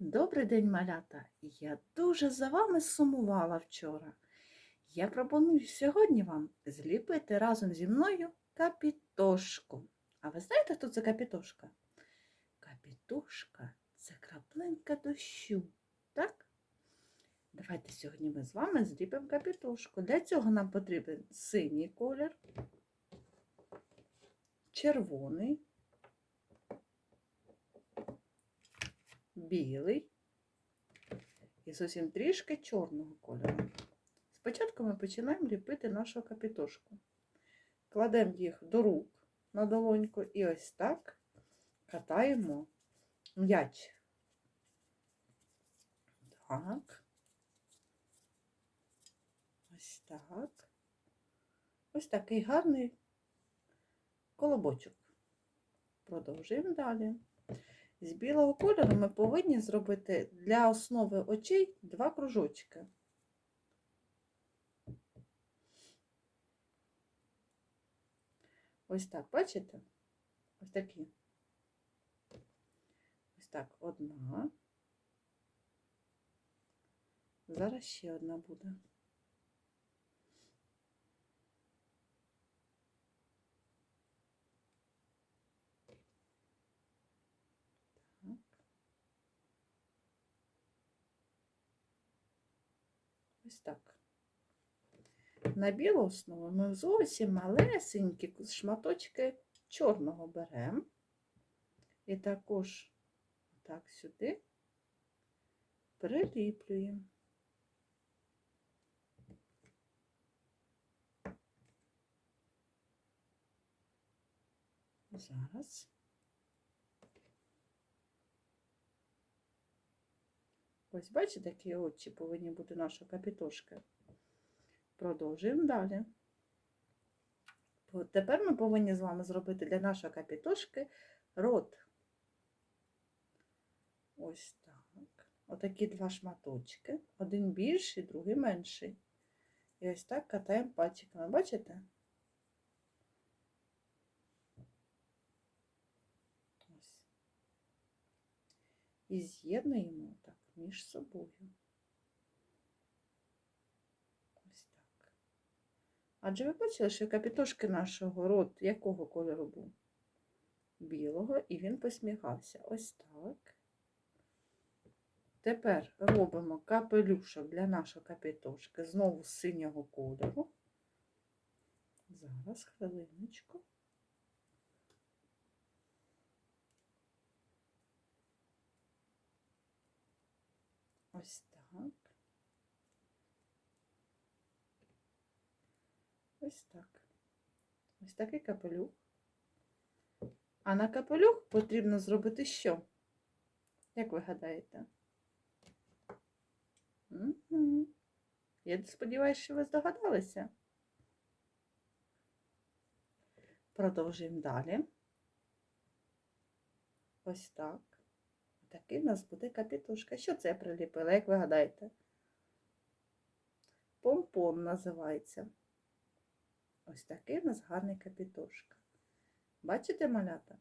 Добрий день, малята! Я дуже за вами сумувала вчора. Я пропоную сьогодні вам зліпити разом зі мною капітошку. А ви знаєте, хто це капітошка? Капітошка це краплинка дощу, так? Давайте сьогодні ми з вами зліпимо капітошку. Для цього нам потрібен синій колір, червоний, білий і зовсім трішки чорного кольору. Спочатку ми починаємо ліпити нашу капітошку. Кладемо їх до рук на долоньку і ось так катаємо м'яч. Так. Ось так. Ось такий гарний колобочок. Продовжуємо далі. З білого кольору ми повинні зробити для основи очей два кружочки. Ось так, бачите? Ось такі. Ось так, одна. Зараз ще одна буде. Ось так. На білу основу ми зовсім малесенькі шматочки чорного беремо. І також так сюди приліплюємо. Зараз. Ось бачите, які очі повинні бути наша капітошка. Продовжуємо далі. Тепер ми повинні з вами зробити для нашої капітошки рот. Ось так. Отакі два шматочки. Один більший, другий менший. І ось так катаємо пальчиками. Бачите? Ось. І з'єднуємо так між собою. Ось так. Адже ви бачили, що капітошки нашого рот якого кольору був? Білого, і він посміхався. Ось так. Тепер робимо капелюшок для нашої капітошки знову синього кольору. Зараз хвилиночку. Ось так. Ось так. Ось такий капелюх. А на капелюх потрібно зробити що? Як ви гадаєте? Я сподіваюся, що ви здогадалися. Продовжуємо далі. Ось так. Такий в нас буде капітушка. Що це приліпила, як ви гадаєте? Помпон називається. Ось такий в нас гарний капітошка. Бачите, малята?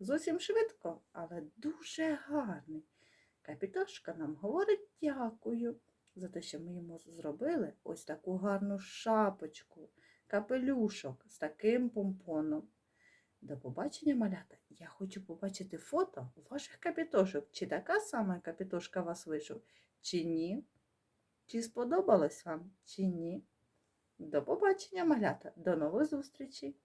Зовсім швидко, але дуже гарний. Капітошка нам говорить дякую за те, що ми йому зробили ось таку гарну шапочку, капелюшок з таким помпоном. До побачення, малята! Я хочу побачити фото ваших капітошок. Чи така сама капітошка вас вийшов, чи ні? Чи сподобалось вам, чи ні? До побачення, малята! До нових зустрічей!